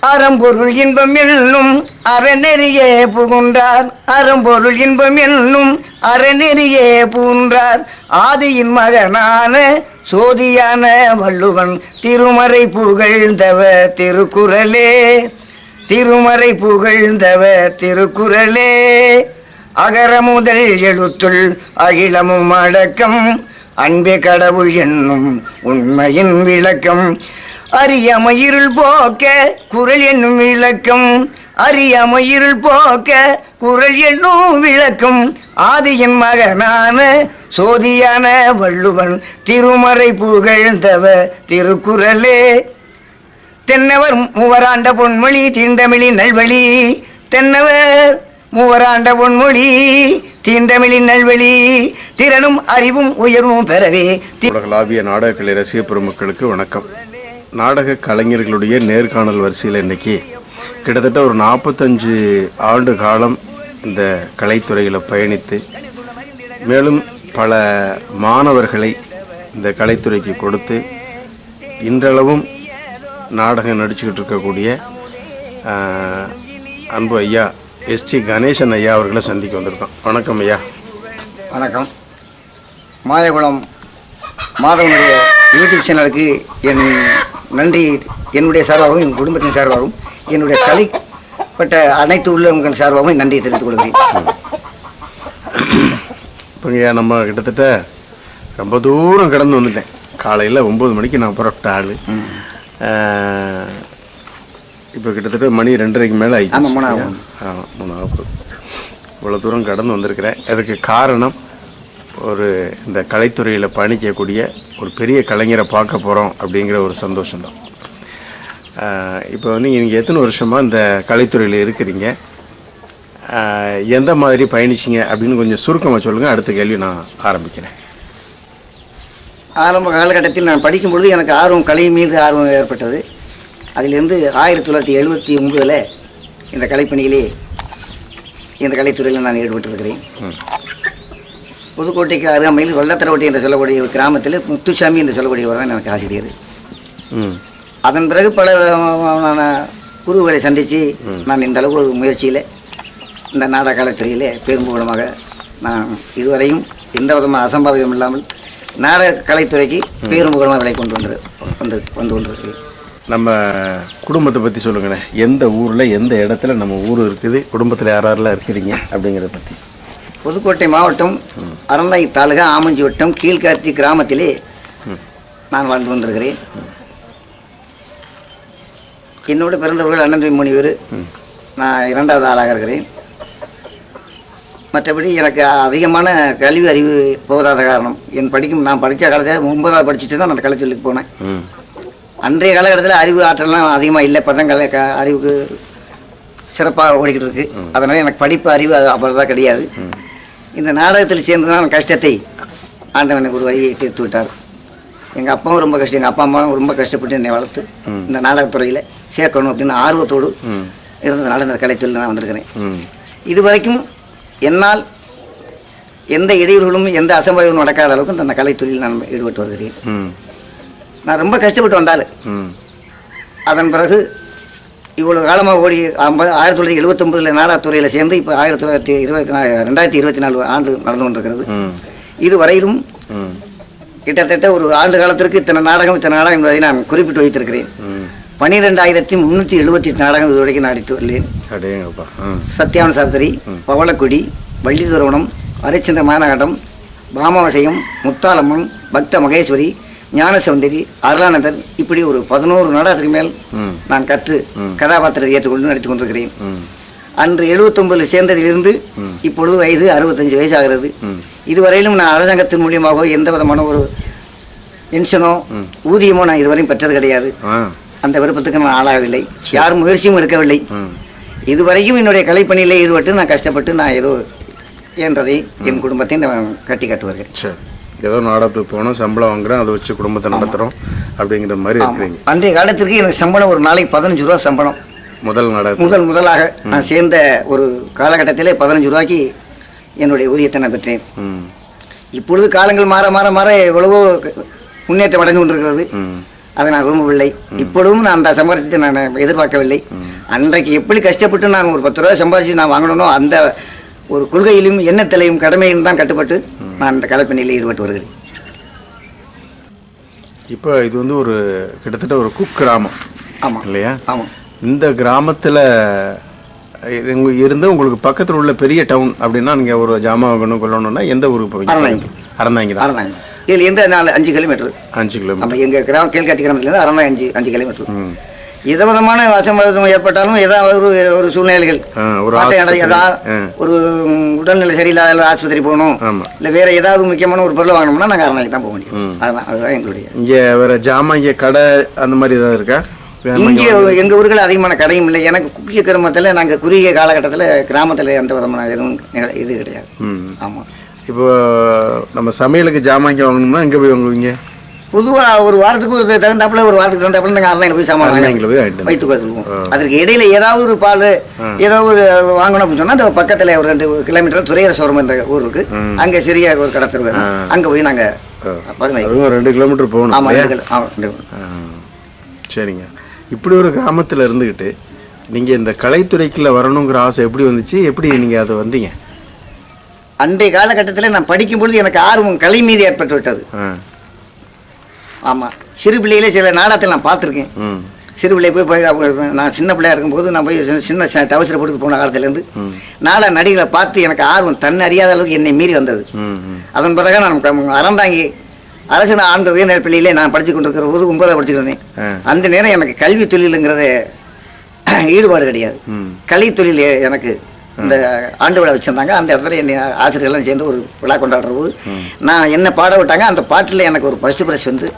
அறம்பொருள் இன்பம் என்னும் அறநெறியே புகுந்தார். அறம்பொருள் இன்பம் என்னும் அறநெறியே புகுந்தார். ஆதியின் மகனான சோதியான வள்ளுவன் திருமறை புகழ்ந்தவ திருக்குறளே. திருமறை புகழ்ந்தவ திருக்குறளே. அகர முதல் எழுத்துள் அகிலமும் அடக்கம். அன்பே கடவுள் என்னும் உண்மையின் விளக்கம். அறியமயிருள் போக்க குரல் என்னும் விளக்கம். அறியமயிருள் போக்க குரல் என்னும் விளக்கம். ஆதியின் மகனான சோதியான வள்ளுவன் திருமறை புகழ்ந்தவ திருக்குறளே. தென்னவர் மூவராண்ட பொன்மொழி தீண்டமிழி நல்வழி. தென்னவர் மூவராண்ட பொன்மொழி தீண்டமிழி நல்வழி. திறனும் அறிவும் உயர்வும் பெறவே தி- உலகளாவிய நாடகக்கலை ரசிக பெருமக்களுக்கு வணக்கம். நாடக கலைஞர்களுடைய நேர்காணல் வரிசையில் இன்னைக்கு கிட்டத்தட்ட ஒரு நாற்பத்தஞ்சு ஆண்டு காலம் இந்த கலைத்துறையில் பயணித்து மேலும் பல மாணவர்களை இந்த கலைத்துறைக்கு கொடுத்து இன்றளவும் நாடகம் நடிச்சுக்கிட்டு இருக்கக்கூடிய அன்பு ஐயா எஸ்டி கணேசன் ஐயா அவர்களை சந்திக்க வந்திருக்கோம். வணக்கம் ஐயா. வணக்கம். மாயகுளம் மாதவனுடைய யூடியூப் சேனலுக்கு என் நன்றி. என்னுடைய சார்பாகவும் என் குடும்பத்தின் சார்பாகவும் என்னுடைய கலைப்பட்ட அனைத்து உள்ளவங்கள் சார்பாகவும் நன்றியை தெரிவித்துக் கொள்கிறேன். இப்போங்க நம்ம கிட்டத்தட்ட ரொம்ப தூரம் கடந்து வந்துட்டேன். காலையில் ஒம்பது மணிக்கு நான் புறப்பட்ட ஆள். இப்போ கிட்டத்தட்ட மணி ரெண்டரைக்கு மேலே ஆயிடுச்சு. ஆமாம் மூணு ஆகுது இவ்வளோ தூரம் கடந்து வந்திருக்கிறேன். அதுக்கு காரணம் ஒரு இந்த கலைத்துறையில் பயணிக்கக்கூடிய ஒரு பெரிய கலைஞரை பார்க்க போகிறோம் அப்படிங்கிற ஒரு சந்தோஷம்தான். இப்போ வந்து நீங்கள் எத்தனை வருஷமாக இந்த கலைத்துறையில் இருக்கிறீங்க? எந்த மாதிரி பயணிச்சிங்க அப்படின்னு கொஞ்சம் சுருக்கமாக சொல்லுங்கள் அடுத்த கேள்வி நான் ஆரம்பிக்கிறேன். ஆரம்ப காலகட்டத்தில் நான் படிக்கும் பொழுது எனக்கு ஆர்வம் கலை மீது ஆர்வம் ஏற்பட்டது. அதிலிருந்து ஆயிரத்தி தொள்ளாயிரத்தி எழுபத்தி ஒன்பதில் இந்த கலைப்பணியிலே இந்த கலைத்துறையில் நான் ஈடுபட்டிருக்கிறேன். புதுக்கோட்டைக்கு அருகாமையில் வெள்ளத்தரவட்டி என்று சொல்லக்கூடிய ஒரு கிராமத்தில் முத்துசாமி என்று சொல்லக்கூடியவர் தான் எனக்கு ஆசிரியர். அதன் பிறகு பல குருவுகளை சந்தித்து நான் இந்த அளவு ஒரு முயற்சியில் இந்த நாடக கலைத்துறையிலே பெரும்புகலமாக நான் இதுவரையும் எந்த விதமான அசம்பாவிதம் இல்லாமல் நாடக கலைத்துறைக்கு பெரும்புகலமாக விலை கொண்டு வந்து வந்து வந்து கொண்டிருக்கிறேன். நம்ம குடும்பத்தை பற்றி சொல்லுங்களேன் எந்த ஊரில் எந்த இடத்துல நம்ம ஊர் இருக்குது குடும்பத்தில் யார் யாரெல்லாம் இருக்கிறீங்க அப்படிங்கிறத பற்றி புதுக்கோட்டை மாவட்டம் அறந்தாய் தாலுகா ஆமஞ்சி வட்டம் கீழ்கார்த்தி கிராமத்திலே நான் வாழ்ந்து வந்திருக்கிறேன். என்னோடு பிறந்தவர்கள் அண்ணன் முனிவர். நான் இரண்டாவது ஆளாக இருக்கிறேன். மற்றபடி எனக்கு அதிகமான கல்வி அறிவு போதாத காரணம். என் படிக்கும் நான் படித்த காலத்தில் ஒன்பதாவது படிச்சுட்டு தான் நான் கலைச்சொல்லுக்கு போனேன். அன்றைய காலகட்டத்தில் அறிவு ஆற்றல்லாம் அதிகமாக இல்லை. இப்போ தான் கலை க அறிவுக்கு சிறப்பாக ஓடிக்கிட்டு இருக்கு. அதனால் எனக்கு படிப்பு அறிவு அது அவ்வளோதான் கிடையாது. இந்த நாடகத்தில் சேர்ந்து நான் கஷ்டத்தை ஆண்டவன் எனக்கு ஒரு வழியை தீர்த்து விட்டார். எங்கள் அப்பாவும் ரொம்ப கஷ்டம் எங்கள் அப்பா அம்மாவும் ரொம்ப கஷ்டப்பட்டு என்னை வளர்த்து இந்த நாடகத்துறையில் சேர்க்கணும் அப்படின்னு ஆர்வத்தோடு இருந்ததுனால இந்த கலைத்துறையில் நான் வந்திருக்கிறேன். ம். இதுவரைக்கும் என்னால் எந்த இடையூறுகளும் எந்த அசம்பாவிதமும் நடக்காத அளவுக்கு இந்த கலைத்துறையில் நான் ஈடுபட்டு வருகிறேன். நான் ரொம்ப கஷ்டப்பட்டு வந்தால் ம். அதன் பிறகு இவ்வளோ காலமாக ஓடி ஐம்பது ஆயிரத்தி தொள்ளாயிரத்தி எழுபத்தொம்பதில் நாடகத்துறையில் சேர்ந்து இப்போ ஆயிரத்தி தொள்ளாயிரத்தி இருபத்தி நாலு ரெண்டாயிரத்தி இருபத்தி நாலு ஆண்டு நடந்து கொண்டிருக்கிறது. ம். இதுவரையிலும் ம். கிட்டத்தட்ட ஒரு ஆண்டு காலத்திற்கு இத்தனை நாடகம் இத்தனை நாடகம் என்பதை நான் குறிப்பிட்டு வைத்திருக்கிறேன். ம். பன்னிரெண்டாயிரத்தி முந்நூற்றி எழுபத்தி எட்டு நாடகம் இதுவரைக்கும் நடித்து உள்ளேன் சத்யாவன சாஸ்திரி பவளக்குடி வள்ளி திருவணம் ஹரிச்சந்திர மாநகரம் பாமாவசயம் முத்தாலம்மன் பக்த மகேஸ்வரி ஞானசௌந்தரி அருளானந்தர் இப்படி ஒரு பதினோரு நாடகத்துக்கு மேல் நான் கற்று கதாபாத்திரத்தை ஏற்றுக்கொண்டு நடித்துக் கொண்டிருக்கிறேன் அன்று எழுபத்தொன்பதில் சேர்ந்ததிலிருந்து இப்பொழுது வயது அறுபத்தஞ்சு வயசு ஆகிறது இதுவரையிலும் நான் அரசாங்கத்தின் மூலியமாக எந்த விதமான ஒரு பென்ஷனோ ஊதியமோ நான் இதுவரையும் பெற்றது கிடையாது. அந்த விருப்பத்துக்கு நான் ஆளாகவில்லை. யாரும் முயற்சியும் எடுக்கவில்லை. இதுவரைக்கும் என்னுடைய கலைப்பணியில் ஈடுபட்டு நான் கஷ்டப்பட்டு நான் ஏதோ என்றதை என் குடும்பத்தை நான் கட்டி காத்து வருகிறேன் ஏதோ நாடகத்துக்கு போனோம் சம்பளம் வாங்குறோம் அதை வச்சு குடும்பத்தை நடத்துகிறோம் அப்படிங்கிற மாதிரி இருக்கிறீங்க. அன்றைய காலத்திற்கு எனக்கு சம்பளம் ஒரு நாளைக்கு பதினஞ்சு ரூபா சம்பளம். முதல் நாடகம் முதல் முதலாக நான் சேர்ந்த ஒரு காலகட்டத்திலே பதினஞ்சு ரூபாய்க்கு என்னுடைய ஊதியத்தை நான் பெற்றேன். இப்பொழுது காலங்கள் மாற மாற மாற எவ்வளவோ முன்னேற்றம் அடைந்து கொண்டிருக்கிறது. அதை நான் விரும்பவில்லை. இப்பொழுதும் நான் அந்த சம்பாதிச்சத்தை நான் எதிர்பார்க்கவில்லை. அன்றைக்கு எப்படி கஷ்டப்பட்டு நான் ஒரு பத்து ரூபா சம்பாதிச்சு நான் வாங்கணும் அந்த ஒரு கொள்கையிலும் எண்ணத்திலையும் கடமையும் தான் கட்டுப்பட்டு நான் இந்த கலைப்பணியில் ஈடுபட்டு வருகிறேன். இப்போ இது வந்து ஒரு கிட்டத்தட்ட ஒரு குக் கிராமம் ஆமாம். இல்லையா? ஆமாம். இந்த கிராமத்தில் இருந்து உங்களுக்கு பக்கத்தில் உள்ள பெரிய டவுன் அப்படின்னா நீங்கள் ஒரு ஜாமான் வாங்கணும் கொள்ளணும்னா எந்த ஊருக்கு போவீங்க? அறந்தாங்கி. அறந்தாங்கி அரணாங்க இதில் எந்த நாலு அஞ்சு கிலோமீட்டர். அஞ்சு கிலோமீட்டர். எங்கள் கிராமம் கீழ்காட்சி கிராமத்துலேருந்து அரணாங்க அஞ்சு அஞ்சு கிலோமீட்டர். விதவிதமான அசம்பாவிதம் ஏற்பட்டாலும் ஏதாவது ஒரு ஒரு சூழ்நிலைகள். ஒரு உடல்நிலை சரியில்லாத ஆஸ்பத்திரி போகணும். இல்லை வேற ஏதாவது முக்கியமான ஒரு பொருளை வாங்கணும்னா நாங்கள் அரணைக்கு தான் போக முடியும் அதுதான் அதுதான் எங்களுடைய இங்கே வேற ஜாமான் இங்கே கடை அந்த மாதிரி ஏதாவது இருக்கா? இங்கே எங்கள் ஊர்கள் அதிகமான கடையும் இல்லை. எனக்கு குக்கிய கிராமத்தில் நாங்கள் குறுகிய காலகட்டத்தில் கிராமத்தில் எந்த விதமான எதுவும் இது கிடையாது. ஆமாம் இப்போ நம்ம சமையலுக்கு ஜாமான் வாங்கணும்னா எங்கே போய் வாங்குவீங்க? பொதுவாக ஒரு வாரத்துக்கு ஒரு தகுந்தாப்புல ஒரு வாரத்துக்கு தகுந்தாப்புல நாங்கள் அரணையில் போய் சாமான். வைத்து கொள்வோம். அதற்கு இடையில ஏதாவது ஒரு பால் ஏதாவது ஒரு வாங்கணும் அப்படின்னு சொன்னா அந்த பக்கத்துல ஒரு ரெண்டு கிலோமீட்டர் துறையரசோரம் என்ற ஊர் இருக்கு. அங்க சிறிய ஒரு கடத்தல் அங்க போய் நாங்க பகிர்ந்து அதுவும் ரெண்டு கிலோமீட்டர் போகணும். ஆமா இல்லையா? ரெண்டு கிலோ- சரிங்க. இப்படி ஒரு கிராமத்தில் இருந்துக்கிட்டு நீங்கள் இந்த கலைத்துறைக்குள்ள வரணுங்கிற ஆசை எப்படி வந்துச்சு? எப்படி நீங்கள் அதை வந்தீங்க? அன்றைய காலகட்டத்தில் நான் படிக்கும் பொழுது எனக்கு ஆர்வம் கலை மீது ஏற்பட்டு விட்டது. ஆ ஆமா. சிறு பிள்ளையிலே சில நாடகத்தில் நான் பார்த்துருக்கேன். சிறு பிள்ளை போய் போய் அவங்க நான் சின்ன பிள்ளையா இருக்கும்போது நான் போய் சின்ன- சின்ன டவுசரை போட்டு போன காலத்துலேருந்து நாடக நடிகளை பார்த்து எனக்கு ஆர்வம் தன் அறியாத அளவுக்கு என்னை மீறி வந்தது. அதன் பிறகு நான் அறந்தாங்கி அரசு ஆண்டு உயர்நிலை பள்ளியிலே நான் படித்து கொண்டிருக்கிற போது ஒன்பதாவது ஆ. அந்த நேரம் எனக்கு கல்வி தொழிலுங்கிறத ஈடுபாடு கிடையாது. கலை தொழில் எனக்கு இந்த ஆண்டு விழா வச்சுருந்தாங்க. அந்த இடத்துல என்னை ஆசிரியர்கள்லாம் சேர்ந்து ஒரு விழா கொண்டாடுற போது நான் என்ன பாட விட்டாங்க. அந்த பாட்டில் எனக்கு ஒரு ஃபஸ்ட்டு ப்ரைஸ் வந்து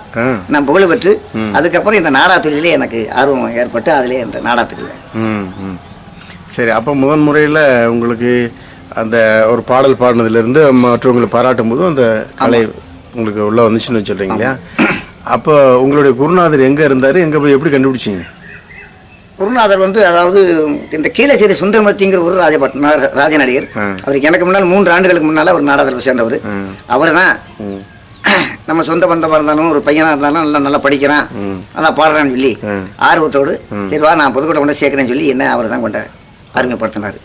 நான் புகழ் பெற்று அதுக்கப்புறம் இந்த நாடக தொழிலே எனக்கு ஆர்வம் ஏற்பட்டு அதிலே இந்த நாடகத்துக்கு சரி அப்போ முதன் முறையில் உங்களுக்கு அந்த ஒரு பாடல் பாடினதுலேருந்து மற்றவங்களை பாராட்டும் போதும் அந்த கலை உங்களுக்கு உள்ள வந்துச்சுன்னு சொல்கிறீங்க இல்லையா? அப்போ உங்களுடைய குருநாதர் எங்கே இருந்தார்? எங்கே போய் எப்படி கண்டுபிடிச்சிங்க? குருநாதர் வந்து அதாவது இந்த கீழச்சேரி சுந்தரமூர்த்திங்கிற ஒரு நா- ராஜ நடிகர். அவருக்கு எனக்கு முன்னால் மூன்று ஆண்டுகளுக்கு முன்னால் ஒரு நாடகத்தில் சேர்ந்தவர். அவர் தான் நம்ம சொந்த பந்தமாக இருந்தாலும் ஒரு பையனாக இருந்தாலும் நல்லா நல்லா படிக்கிறான். நல்லா பாடுறான்னு சொல்லி. ஆர்வத்தோடு சரி வா நான் புதுக்கோட்டை கொண்டு சேர்க்குறேன்னு சொல்லி என்ன அவர் தான் கொண்ட அறிமுகப்படுத்தினார்.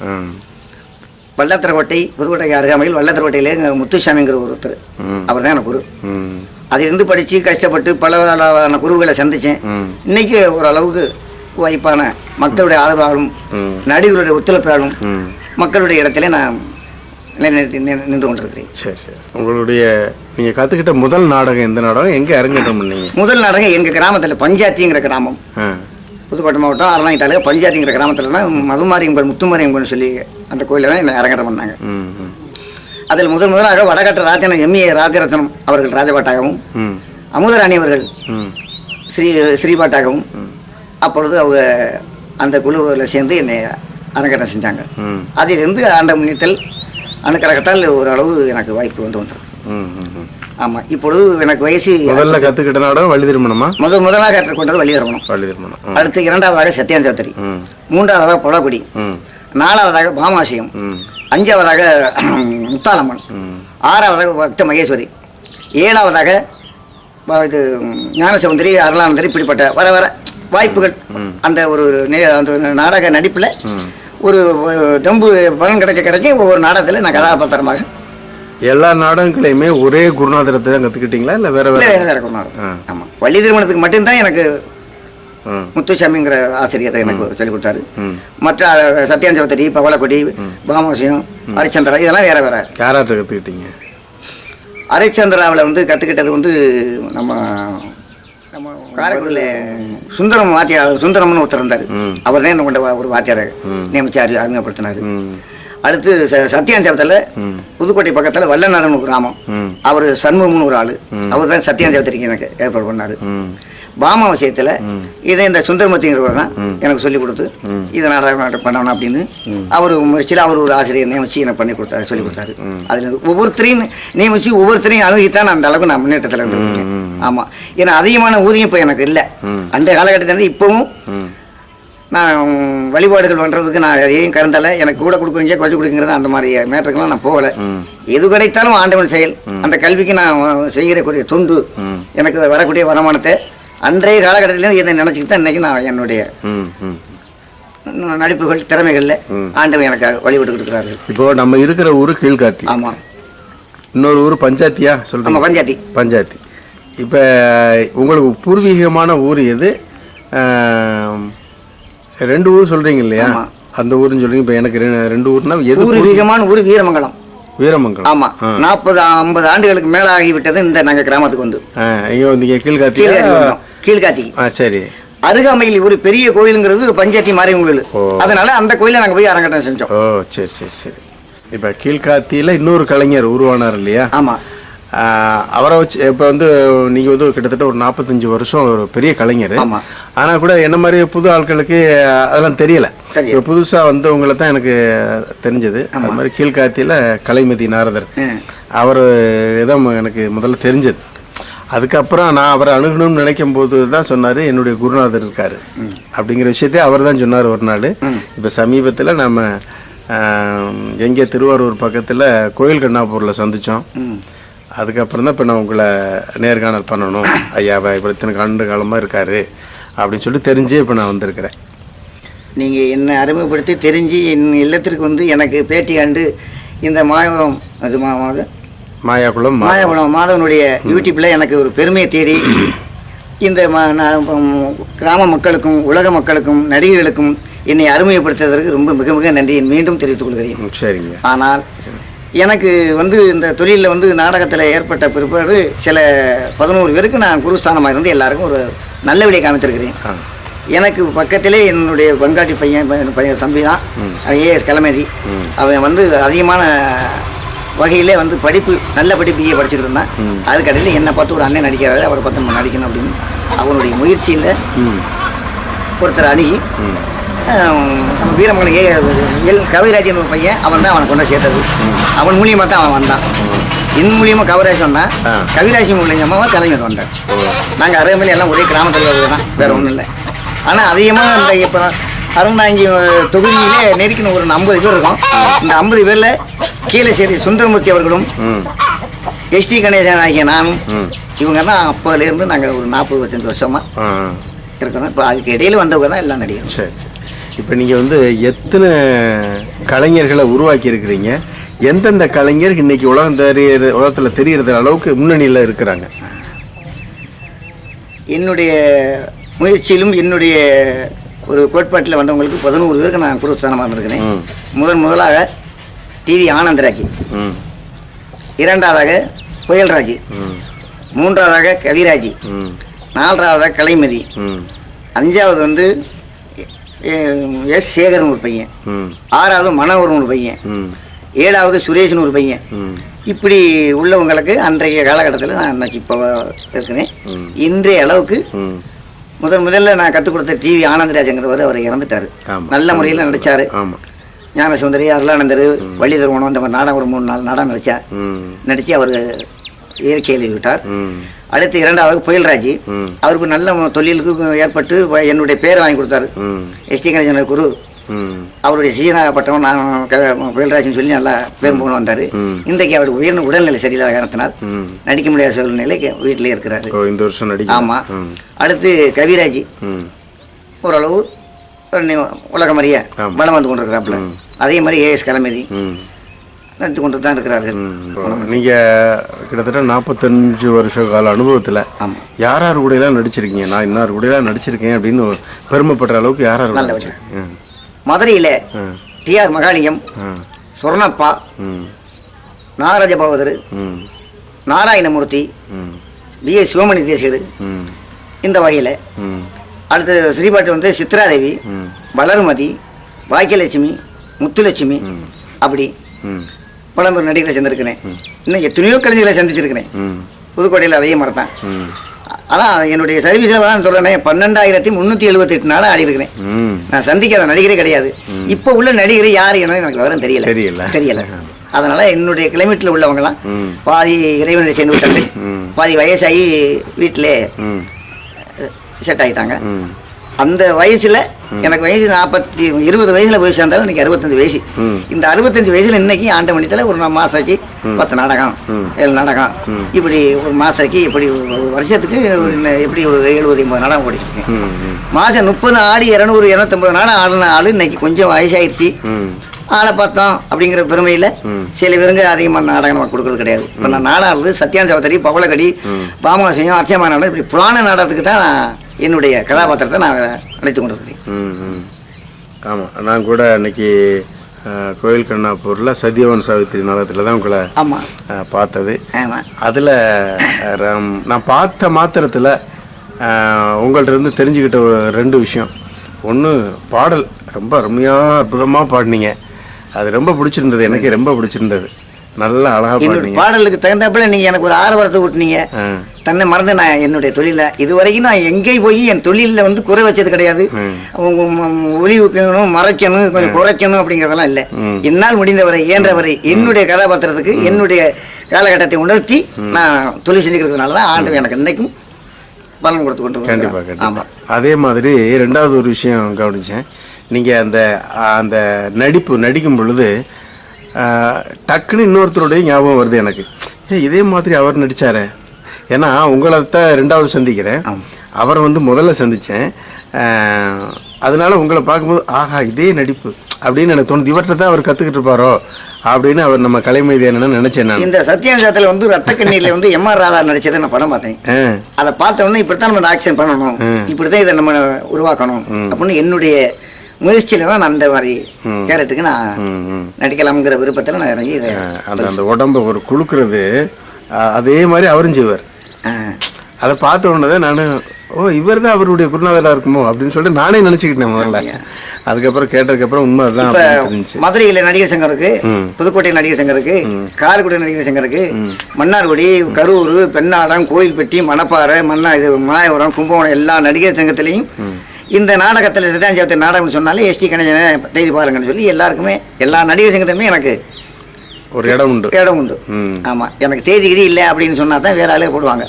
வல்லத்திரக்கோட்டை புதுக்கோட்டைக்கு அருகாமையில் வல்லத்திரக்கோட்டையிலே எங்கள் முத்துசாமிங்கிற ஒருத்தர். அவர் தான் எனக்கு குரு. அதிலிருந்து படித்து கஷ்டப்பட்டு பல குருவுகளை சந்தித்தேன். இன்னைக்கு ஓரளவுக்கு வாய்ப்பான மக்களுடைய ஆதரவாலும். நடிகர்களுடைய ஒத்துழைப்பாலும் மக்களுடைய இடத்துல நான் நிலைநிறுத்தி நின்று கொண்டிருக்கிறேன். சரி சரி. உங்களுடைய நீங்கள் கற்றுக்கிட்ட முதல் நாடகம் எந்த நாடகம்? எங்கே அரங்கேற்றம் பண்ணீங்க? முதல் நாடகம் எங்கள் கிராமத்தில் பஞ்சாயத்திங்கிற கிராமம். புதுக்கோட்டை மாவட்டம் அரணாங்கி தாலுகா பஞ்சாயத்திங்கிற கிராமத்தில் தான் மதுமாரியம்பன் முத்துமாரியம்பன் சொல்லி அந்த கோயிலில் தான் என்னை அரங்கேற்றம் பண்ணாங்க. அதில் முதல் முதலாக வடகாட்டு ராஜன எம்ஏ ராஜரத்னம் அவர்கள் ராஜபாட்டாகவும் அமுதராணி அவர்கள் ம். ஸ்ரீ ஸ்ரீபாட்டாகவும் அப்பொழுது அவங்க அந்த குழுவில் சேர்ந்து என்னை அரங்கேற்றம் செஞ்சாங்க. அதிலிருந்து ஆண்ட முன்னித்தல் அணுக்கரகத்தால் ஓரளவு எனக்கு வாய்ப்பு வந்து ம் ஆமாம் இப்பொழுது எனக்கு வயசு முதல்ல கற்றுக்கிட்ட வழி திருமணமா? முதல் முதலாக கற்றுக்கொண்டது வழி திருமணம். ம். அடுத்து இரண்டாவதாக சத்யான் சௌத்ரி. மூன்றாவதாக பொலக்குடி நாலாவதாக பாமாசியம். அஞ்சாவதாக முத்தாலம்மன் ஆறாவதாக பக்த மகேஸ்வரி. ஏழாவதாக இது ஞானசௌந்தரி அருளானந்தரி இப்படிப்பட்ட வர வர வாய்ப்புகள். அந்த ஒரு நே- அந்த நாடக நடிப்பில் ஒரு தம்பு பலன் கிடைக்க கிடைக்க ஒவ்வொரு நாடகத்தில் நான் கதாபாத்திரமாக எல்லா நாடகங்களையுமே ஒரே குருநாதரத்தை தான் கற்றுக்கிட்டீங்களா இல்லை வேற வேற? வேறு ஆ. ஆமாம் வள்ளி திருமணத்துக்கு மட்டும்தான் எனக்கு முத்துசாமிங்கிற ஆசிரியர் எனக்கு சொல்லிக் கொடுத்தாரு. மற்ற சௌத்ரி பவளக்குடி பாமாசியம் ஹரிச்சந்திரா இதெல்லாம் வேற வேற. யாராட்ட கற்றுக்கிட்டீங்க ஹரிச்சந்திராவில் வந்து கற்றுக்கிட்டது வந்து நம்ம நம்ம காரைக்குடியில் சுந்தரம் வாத்தியார் சுந்தரம்னு ஒருத்தர் இருந்தார். அவர் தான் என்ன கொண்ட ஒரு வாத்தியாரை நியமிச்சார் அறிமுகப்படுத்தினார். ம். அடுத்து ச- சத்தியாஞ்சபத்தில் புதுக்கோட்டை பக்கத்தில் வல்லநாடுன்னு ஒரு கிராமம். அவர் சண்முகம்னு ஒரு ஆள். அவர் தான் சத்தியாஞ்சபத்திரிக்கு எனக்கு ஏற்பாடு பண்ணார். பாமா விஷயத்தில் இதை இந்த சுந்தரமூர்த்திங்கிறவர் தான் எனக்கு சொல்லி கொடுத்து இதை நாடகம் பண்ணணும் அப்படின்னு அவர் முயற்சியில் அவர் ஒரு ஆசிரியர் நியமிச்சு எனக்கு பண்ணி கொடுத்தாரு சொல்லி கொடுத்தாரு. அதில் ஒவ்வொருத்தரையும் நியமிச்சு ஒவ்வொருத்தரையும் அணுகித்தான் நான் அந்த அளவுக்கு நான் முன்னேற்றத்தில் இருந்திருக்கேன். ஆமாம் ஏன்னா அதிகமான ஊதியம் இப்போ எனக்கு இல்லை. அந்த காலகட்டத்தில் இப்போவும் நான் வழிபாடுகள் பண்ணுறதுக்கு நான் எதையும் கருந்தலை. எனக்கு கூட கொடுக்குறீங்க கொஞ்சம் கொடுக்குங்கிறது அந்த மாதிரி மேட்டருக்கெல்லாம் நான் போகலை. எது கிடைத்தாலும் ஆண்டவன் செயல். அந்த கல்விக்கு நான் செய்கிறக்கூடிய தொண்டு. எனக்கு வரக்கூடிய வருமானத்தை அன்றைய காலகட்டத்திலும் இதை நினச்சிக்கிட்டு தான் இன்றைக்கி நான் என்னுடைய நடிப்புகள் திறமைகளில் ஆண்டவன் எனக்கு வழிவிட்டு கொடுக்குறார்கள். இப்போ நம்ம இருக்கிற ஊர் கீழ்காத்தி. ஆமாம் இன்னொரு ஊர் பஞ்சாயத்தியா நம்ம சொல்றீங்க பஞ்சாயத்தி பஞ்சாயத்து இப்போ உங்களுக்கு பூர்வீகமான ஊர் எது? ரெண்டு ஊர் சொல்றீங்க இல்லையா. அந்த ஊர்னு சொல்றீங்க. இப்போ எனக்கு ரெண்டு ஊர்னா எது பூர்வீ- பூர்வீகமான ஊர் வீரமங்கலம். வீரமங்கலம். ஆமா. நாற்பது ஐம்பது ஆண்டுகளுக்கு மேல ஆகிவிட்டது இந்த நாங்க கிராமத்துக்கு வந்து. இங்கே வந்தீங்க கீழ்காத்தி கீழ்காத்தி சரி. அருகாமையில் ஒரு பெரிய கோயிலுங்கிறது பஞ்சாயத்தி மாரியம்மன் கோயில். அதனால அந்த கோயிலை நாங்க போய் அரங்கட்டம் செஞ்சோம். ஓ சரி சரி சரி. இப்போ கீழ்காத்தியில் இன்னொரு கலைஞர் உருவானார் இல்லையா? ஆமா. ஆ, அவரை வச்சு இப்போ வந்து நீங்கள் வந்து கிட்டத்தட்ட ஒரு நாற்பத்தஞ்சு வருஷம் ஒரு பெரிய கலைஞர். ஆனால் கூட என்ன மாதிரி புது ஆட்களுக்கு அதெல்லாம் தெரியல. இப்போ புதுசாக வந்தவங்கள தான் எனக்கு தெரிஞ்சது. அது மாதிரி கீழ்காத்தியில் கலைமதி நாரதர். அவர் தான் எனக்கு முதல்ல தெரிஞ்சது. அதுக்கப்புறம் நான் அவரை அணுகணும்னு நினைக்கும் போது தான் சொன்னார் என்னுடைய குருநாதர் இருக்கார். அப்படிங்கிற விஷயத்தை அவர் தான் சொன்னார் ஒரு நாள். இப்போ சமீபத்தில் நம்ம எங்கே திருவாரூர் பக்கத்தில் கோயில் கண்ணாப்பூரில் சந்தித்தோம். அதுக்கப்புறம் தான் இப்போ நான் உங்களை நேர்காணல் பண்ணணும். ஐயாவை இப்போ இத்தனை ஆண்டு காலமாக இருக்காரு அப்படின்னு சொல்லி தெரிஞ்சே இப்போ நான் வந்திருக்கிறேன். நீங்க என்னை அறிமுகப்படுத்தி தெரிஞ்சு என் இல்லத்திற்கு வந்து எனக்கு பேட்டி கண்டு இந்த மாயவரம் அது மா- மா- மாயாக்குளம் மா- மாயவரம் மாதவனுடைய யூடியூப்ல எனக்கு ஒரு பெருமையை தேடி இந்த கிராம மக்களுக்கும் உலக மக்களுக்கும் நடிகர்களுக்கும் என்னை அறிமுகப்படுத்துவதற்கு ரொம்ப மிக மிக நன்றியை மீண்டும் தெரிவித்துக் கொள்கிறேன். சரிங்க. ஆனால் எனக்கு வந்து இந்த தொழிலில் வந்து நாடகத்தில் ஏற்பட்ட பிற்பாடு சில பதினோரு பேருக்கு நான் குருஸ்தானமாக இருந்து எல்லாருக்கும் ஒரு நல்ல வழியை காமித்திருக்கிறேன். எனக்கு பக்கத்திலே என்னுடைய பங்காட்டி பையன் பையன் தம்பி தான். ஏஎஸ் கிளமதி அவன் வந்து அதிகமான வகையிலே வந்து படிப்பு நல்ல படிப்பு பிஏ படிச்சுட்டு இருந்தான். அதுக்கடையில் என்னை பார்த்து ஒரு அண்ணன் நடிக்கிறாரு அவரை பார்த்து நம்ம நடிக்கணும் அப்படின்னு அவனுடைய முயற்சியில் ஒருத்தர் அணுகி நம்ம வீரமங்கலம் ஏ எல் கவிராஜன் ஒரு பையன் அவன் தான் அவனை கொண்டு சேர்த்தது. அவன் மூலியமாக தான் அவன் வந்தான். என் மூலியமாக கவிராஜ் வந்தான். கவிராஜ் மூலியமாக கலைஞர் வந்தார் நாங்கள் அருகாமையில் எல்லாம் ஒரே கிராமத்தில் தான். வேற ஒன்றும் இல்லை. ஆனால் அதிகமாக இந்த இப்போ அறந்தாங்கி தொகுதியிலே நெருக்கின ஒரு ஐம்பது பேர் இருக்கோம். இந்த ஐம்பது பேரில் கீழசேரி சுந்தரமூர்த்தி அவர்களும் எஸ்டி கணேசன் ஆகிய நானும் இவங்க தான் அப்போலேருந்து நாங்கள் ஒரு நாற்பது பத்தஞ்சு வருஷமாக இருக்கிறோம். இப்போ அதுக்கு இடையில வந்தவங்க தான் எல்லாம் நடிகர் சரி சரி. இப்போ நீங்கள் வந்து எத்தனை கலைஞர்களை உருவாக்கி இருக்கிறீங்க? எந்தெந்த கலைஞர் இன்னைக்கு உலகம் தெரியற உலகத்தில் தெரியறது அளவுக்கு முன்னணியில் இருக்கிறாங்க? என்னுடைய முயற்சியிலும் என்னுடைய ஒரு கோட்பாட்டில் வந்தவங்களுக்கு பதினோரு பேருக்கு நான் குருஸ்தானமாக இருந்திருக்கிறேன். முதன் முதலாக டிவி ஆனந்தராஜ். இரண்டாவதாக புயல்ராஜ். மூன்றாவதாக கவிராஜ். நாலாவதாக கலைமதி. அஞ்சாவது வந்து எஸ் சேகரன் ஒரு பையன். ஆறாவது மனோகரன் ஒரு பையன். ஏழாவது சுரேஷ்னு ஒரு பையன். இப்படி உள்ளவங்களுக்கு அன்றைய காலகட்டத்தில் நான் இன்னைக்கு இப்போ இருக்கிறேன். இன்றைய அளவுக்கு முதன் முதல்ல நான் கற்றுக் கொடுத்த டிவி ஆனந்தராஜங்கிறவர் அவர் இறந்துட்டார். நல்ல முறையில் நடிச்சார். ஆமாம் ஞானசுந்தரி அருளானந்தர் வள்ளி தருவனம் இந்த மாதிரி நாடகம் ஒரு மூணு நாலு நாடகம் நடித்தா ம். நடித்து அவர் இயற்கையில் விட்டார். அடுத்து இரண்டாவது புயல்ராஜ். அவருக்கு நல்ல தொழிலுக்கு ஏற்பட்டு என்னுடைய பேரை வாங்கி கொடுத்தாரு. எஸ்டி கணேசன் குரு. அவருடைய சீனாகப்பட்டவன் நான் க- புயல்ராஜ்னு சொல்லி நல்லா பேர் போன வந்தார். இன்றைக்கு அவருக்கு உயர்ந்த உடல்நிலை சரியில்லாத காரணத்தினால் நடிக்க முடியாத சூழ்நிலைக்கு வீட்டிலே இருக்கிறாரு. இந்த வருஷம் நடிக்க ஆமாம் அடுத்து கவிராஜ். ம். ஓரளவு உலகம் அறிய. வளம் வந்து கொண்டிருக்கிறாப்புல. அதே மாதிரி ஏஎஸ் கிளமதி ம். நடத்தி கொண்டு தான் இருக்கிறார்கள் நீங்க கிட்டத்தட்ட நாற்பத்தஞ்சு வருஷ கால அனுபவத்துல ஆமாம் யார் யார் கூட எல்லாம் நடிச்சிருக்கீங்க? நான் இன்னார் கூட எல்லாம் நடிச்சிருக்கேன் அப்படின்னு பெருமைப்படுற அளவுக்கு யார் யார் நல்ல நடிச்சிருக்கீங்க? மதுரையில் டிஆர் மகாலிங்கம் சொர்ணப்பா ம், நாகராஜ பகவதர் ம், நாராயணமூர்த்தி ம், பிஎஸ் சிவமணி தேசியர் ம், இந்த வகையில். ம், அடுத்து ஸ்ரீபாட்டு வந்து சித்ராதேவி வளர்மதி பாக்கியலட்சுமி முத்துலட்சுமி அப்படி. ம், பழம்பெரும் நடிகரை சேர்ந்திருக்கிறேன். இன்னும் எத்தனையோ கலைஞர்களை சந்திச்சிருக்கிறேன். புதுக்கோட்டையில் அதையே மறத்தான் அதான் என்னுடைய சர்வீஸில் தான் சொல்கிறேன் பன்னெண்டாயிரத்தி முந்நூற்றி எழுபத்தெட்டு நாள் ஆடி இருக்கிறேன். நான் சந்திக்காத நடிகரே கிடையாது. இப்போ உள்ள நடிகர் யார் என்ன எனக்கு விவரம் தெரியல. தெரியல. தெரியல. அதனால என்னுடைய கிளைமேட்டில் உள்ளவங்கலாம். பாதி இறைவனை சேர்ந்து விட்டார்கள் ம். பாதி வயசாகி வீட்டிலே செட் ஆகிட்டாங்க. அந்த வயசுல எனக்கு வயசு நாற்பத்தி இருபது வயசுல போய் சேர்ந்தாலும் இன்னைக்கு அறுபத்தஞ்சு வயசு. இந்த அறுபத்தஞ்சு வயசுல இன்னைக்கு ஆண்டமணித்தில் ஒரு நான் மாசாக்கி பத்து நாடகம். ஏழு நாடகம். இப்படி ஒரு மாசாக்கி இப்படி ஒரு வருஷத்துக்கு ஒரு எப்படி ஒரு எழுபது எண்பது நாடகம் ம் மாதம் முப்பது ஆடி இரநூறு இரநூத்தம்பது நாடகம் ஆடின ஆளு இன்னைக்கு கொஞ்சம் வயசாயிருச்சு. ஆளை பார்த்தோம் அப்படிங்கிற பெருமையில் சில பேருங்க அதிகமாக நாடகம் நமக்கு கொடுக்கறது கிடையாது. இப்போ நான் நாடகம் ஆடுறது சத்யான் சௌதரி பவளக்கடி பாமகாசியம் அர்ச்சமா நாடகம் இப்படி புராண நாடகத்துக்கு தான் என்னுடைய கதாபாத்திரத்தை நான் நடித்து கொண்டிருக்கிறேன். ஆமாம் நான் கூட அன்னைக்கு கோயில் கண்ணாப்பூரில் சத்யவன் சாவித்திரி நாடகத்தில் தான் உங்களை ஆமாம் பார்த்தது. அதில் நான் பார்த்த மாத்திரத்தில் உங்கள்ட்ட இருந்து தெரிஞ்சுக்கிட்ட ஒரு ரெண்டு விஷயம். ஒன்று பாடல். ரொம்ப அருமையாக அற்புதமாக பாடினீங்க. அது ரொம்ப பிடிச்சிருந்தது எனக்கு ரொம்ப பிடிச்சிருந்தது. நல்லா அழகாக என்னுடைய பாடலுக்கு தகுந்தாப்புல நீங்கள் எனக்கு ஒரு ஆரவாரத்தை ஊட்டினீங்க. ஆ. தன்னை மறந்து நான் என்னுடைய தொழிலை இது வரைக்கும் நான் எங்கேயும் போய் என் தொழிலில் வந்து குறை வச்சது கிடையாது. ம். அவங்க ம- ம- ஒளி வைக்கணும் மறைக்கணும் கொஞ்சம் குறைக்கணும் அப்படிங்கிறதெல்லாம் இல்லை. என்னால் முடிந்தவரை இயன்றவரை என்னுடைய கதாபாத்திரத்துக்கு என்னுடைய காலகட்டத்தை உணர்த்தி நான் தொழில் செஞ்சுக்கிறதுனால தான் ஆண்டவன் எனக்கு இன்னைக்கும் பலன் கொடுத்து கொண்டு கண்டிப்பாக ஆமாம் அதே மாதிரி ரெண்டாவது ஒரு விஷயம் கவனிச்சேன். நீங்கள் அந்த அந்த நடிப்பு நடிக்கும் பொழுது டக்குன்னு இன்னொருத்தருடைய ஞாபகம் வருது எனக்கு. ஏ இதே மாதிரி அவர் நடிச்சாரே. ஏன்னா உங்களை தான் ரெண்டாவது சந்திக்கிறேன். அவரை வந்து முதல்ல சந்தித்தேன் அதனால உங்களை பார்க்கும்போது ஆஹா இதே நடிப்பு. அப்படின்னு எனக்கு தோணுது. இவர்கிட்ட தான் அவர் கற்றுக்கிட்டு இருப்பாரோ? அப்படின்னு அவர் நம்ம கலைமைதி என்னன்னு நினச்சேன் நான் இந்த சத்தியாஞ்சத்தில் வந்து ரத்த கண்ணீர்ல வந்து எம் ஆர் ராதா நடிச்சதை நான் படம் பார்த்தேன். அதை பார்த்த உடனே இப்படித்தான் நம்ம ஆக்ஷன் பண்ணணும். இப்படித்தான் இதை நம்ம உருவாக்கணும். அப்படின்னு என்னுடைய முயற்சியில தான் நான் அந்த மாதிரி கேரட்டுக்கு நான் நடிக்கலாம்ங்கிற விருப்பத்தில் நான் இறங்கி இதை அந்த அந்த உடம்ப ஒரு குலுக்குறது அஹ், அதே மாதிரி அவரும் செய்வார். அதை பார்த்த உடனே நான் ஓ இவர் தான் அவருடைய குருநாதராக இருக்குமோ அப்படின்னு சொல்லிட்டு நானே நினச்சிக்கிட்டேன் முதல்ல. அதுக்கப்புறம் கேட்டதுக்கப்புறம் உண்மை அதுதான் மதுரையில் நடிகர் சங்கம் இருக்கு புதுக்கோட்டை நடிகர் சங்கம் இருக்கு காரைக்குடி நடிகர் சங்கம் இருக்கு மன்னார்குடி கரூர் பெண்ணாடம் கோயில்பட்டி மணப்பாறை மன்னா இது மாயவரம் கும்பகோணம் எல்லா நடிகர் சங்கத்திலையும் இந்த நாடகத்தில் சித்தாஞ்சவத்தை நாடகம்னு சொன்னாலே எஸ்டி கணேசனை தேதி பாருங்கன்னு சொல்லி எல்லாருக்குமே எல்லா நடிகர் சங்கத்திலுமே எனக்கு ஒரு இடம் உண்டு. இடம் உண்டு. ம். ஆமா. எனக்கு தேதி கிதி இல்லை அப்படின்னு சொன்னா தான் வேற ஆளே போடுவாங்க.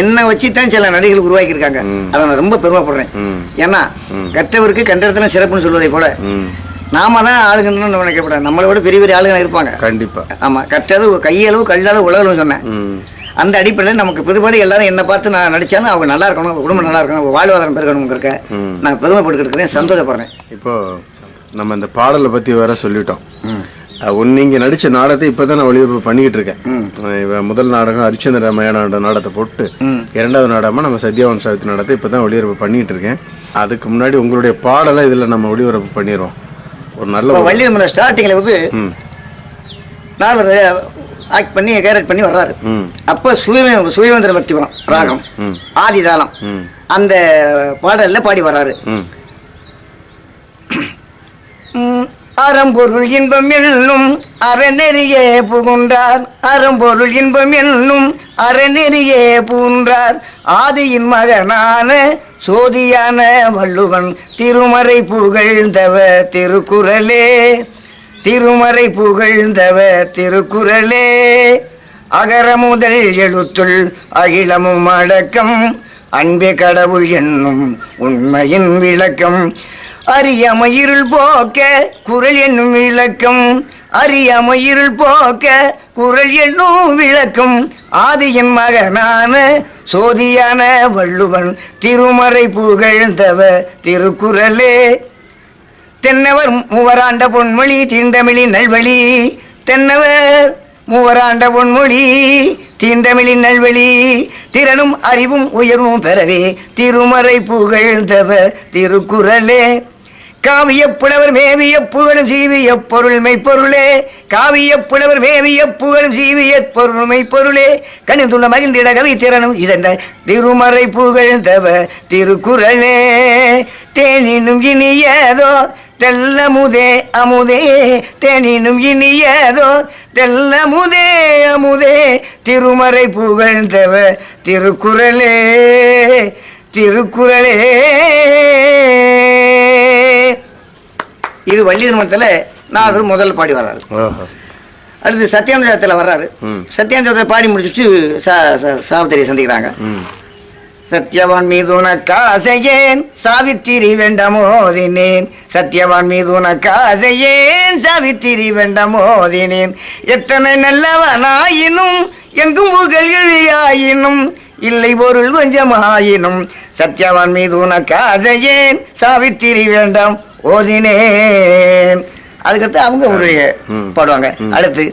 என்னை வச்சு தான் சில நடிகர்கள் உருவாக்கியிருக்காங்க. அதை நான் ரொம்ப பெருமைப்படுறேன். ஏன்னா கற்றவருக்கு கண்டத்துல சிறப்புன்னு சொல்வதை போல நாம தான் ஆளுங்கன்னு நினைக்கப்படாது. நம்மளை விட பெரிய பெரிய ஆளுங்க இருப்பாங்க. கண்டிப்பாக ஆமா. கற்றது கையளவு கல்லளவு உலகளவு சொன்னேன். அந்த அடிப்படையில் நமக்கு பெரும்பாடு எல்லாரும் என்னை பார்த்து நான் நடிச்சாலும் அவங்க நல்லா இருக்கணும் குடும்பம் நல்லா இருக்கணும் வாழ்வாதாரம் பெருக்கணுங்கிறக்க நான் பெருமைப்பட்டு இருக்கிறேன் சந்தோஷப்படுறேன். இப்போ நம்ம இந்த பாடலை பற்றி வேற சொல்லிட்டோம். ஒன்று நீங்கள் நடித்த நாடகத்தை இப்போ தான் நான் ஒளிபரப்பு பண்ணிக்கிட்டு இருக்கேன். முதல் நாடகம் ஹரிச்சந்திர ராமாயண நாடகத்தை போட்டு இரண்டாவது நாடகமாக நம்ம சத்யாவன் சாவித்திரி நாடகத்தை இப்போ தான் ஒளிபரப்பு பண்ணிக்கிட்டு இருக்கேன். அதுக்கு முன்னாடி உங்களுடைய பாடலை இதில் நம்ம ஒளிபரப்பு பண்ணிடுவோம் ஒரு நல்ல ஒரு- வள்ளியம்மன் ஸ்டார்டிங்கில் வந்து நாலு ஆக்ட் பண்ணி கேரட் பண்ணி வர்றாரு. அப்போ சுயமே சுயமந்திர பக்திவரம் ராகம். ஆதிதாளம். அந்த பாடல்ல பாடி வர்றாரு ம் ம், அறம்பொருள் இன்பம் என்னும் அறநெறியே புகுண்டார் அறம்பொருள் இன்பம் என்னும் அறநெறியே புகுந்தார். ஆதியின் மகனான சோதியான வள்ளுவன் திருமறை புகழ்ந்தவ திருக்குறளே திருமறை புகழ்ந்தவ திருக்குறளே. அகர முதல் எழுத்துள் அகிலமும் அடக்கம் அன்பே கடவுள் என்னும் உண்மையின் விளக்கம். அறியமயிருள் போக்க குரல் என்னும் விளக்கம். அறியமயிருள் போக்க குரல் என்னும் விளக்கம். ஆதியின் மகனான சோதியான வள்ளுவன் திருமறை புகழ்ந்தவ திருக்குறளே. தென்னவர் மூவராண்ட பொன்மொழி தீண்டமிழி நல்வழி. தென்னவர் மூவராண்ட பொன்மொழி தீண்டமிழி நல்வழி. திறனும் அறிவும் உயர்வும் பெறவே திருமறை புகழ்ந்தவ திருக்குறளே. காவிய புலவர் மேவிய புகழும் ஜீவிய பொருள் மெய்ப்பொருளே காவிய புலவர் மேவிய புகழும் ஜீவிய பொருள் மெய்ப்பொருளே கணிந்துள்ள மகிழ்ந்திட கவி திறனும் இசைந்த திருமறை புகழ்ந்தவ திருக்குறளே. தேனினும் இனியதோ தெல்லமுதே அமுதே. தேனினும் இனியதோ தெல்லமுதே அமுதே. திருமறை புகழ்ந்தவ திருக்குறளே. திருக்குறளே. இது வள்ளி திருமணத்தில் நான் முதல்ல பாடி வர்றாரு. அடுத்து சத்யானந்தத்தில் வர்றாரு. ம். சத்யானந்தத்தில் பாடி முடிச்சுட்டு சாவித்திரியை சந்திக்கிறாங்க. சத்யவான் மீது உனக்கு ஆசையேன் சாவித்திரி வேண்டமோதினேன் சத்யவான் மீது உனக்கு ஆசையேன் சாவித்திரி வேண்டமோதினேன் எத்தனை நல்லவனாயினும் எங்கும் புகழ்கிழியாயினும் இல்லை பொருள் கொஞ்சமாயினும். சத்யவான் மீது உனக்கு ஆசையேன் சாவித்திரி வேண்டாம். ஓதினேன். அதுக்கடுத்து அவங்க ஒரு பாடுவாங்க. அடுத்து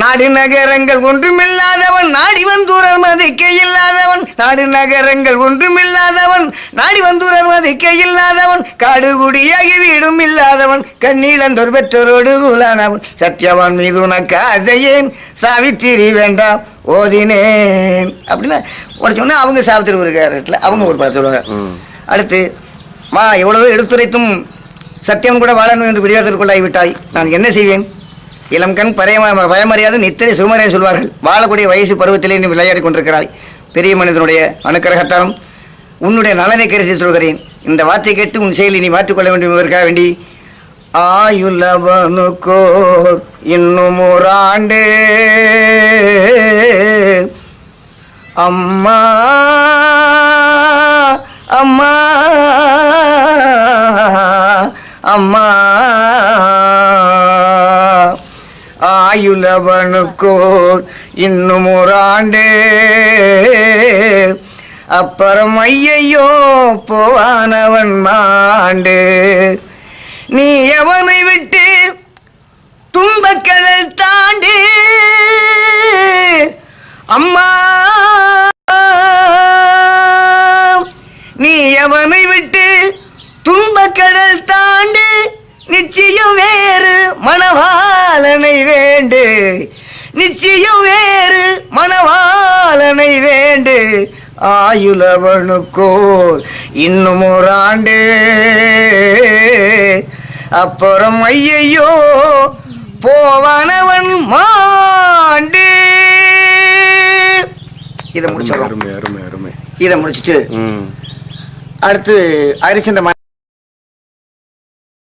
நாடு நகரங்கள் ஒன்றுமில்லாதவன் நாடி வந்தூரர் மதிக்க இல்லாதவன் நாடு நகரங்கள் ஒன்றுமில்லாதவன் நாடி வந்தூரர் மதிக்க இல்லாதவன் காடு குடியாகி வீடும் இல்லாதவன் கண்ணீளந்தோர் பெற்றோரோடு கூலானவன் சத்யவான் மீது உனக்கு ஆசையேன் சாவித்திரி வேண்டாம் ஓதினேன். அப்படின்னு உடச்சோன்னா அவங்க சாவித்திரி ஒரு கேரட்டில் அவங்க ஒரு பார்த்து சொல்லுவாங்க. அடுத்து மா எவ்வளவோ எடுத்துரைத்தும் சத்தியம் கூட வாழணும் என்று விடியாதற்குள்ளாகிவிட்டாய் நான் என்ன செய்வேன்? இளம் கண் பரையம பயமறியாது நித்திரை சுமரே சொல்வார்கள். வாழக்கூடிய வயசு பருவத்திலே நீ விளையாடி கொண்டிருக்கிறாய். பெரிய மனிதனுடைய அனுக்கிரகத்தாலும் உன்னுடைய நலனை கருதி சொல்கிறேன். இந்த வார்த்தை கேட்டு உன் செயலை நீ மாற்றிக்கொள்ள வேண்டும் என்பதற்காக வேண்டி ஆயுள்ளவனுக்கோர் இன்னும் ஒரு ஆண்டு அம்மா அம்மா. ஆயுளவனுக்கோர் இன்னும் ஒரு ஆண்டு. அப்புறம் ஐயையோ போவானவன் மாண்டு. நீ எவனை விட்டு துன்பக்கடல் ஆயுளவனுக்கோர் இன்னும் ஒரு ஆண்டு அப்புறம் ஐயையோ போவானவன் மாண்டு. இதை முடிச்சிடறோம் அருமை அருமை அருமை. இதை முடிச்சுட்டு அடுத்து அரிசந்த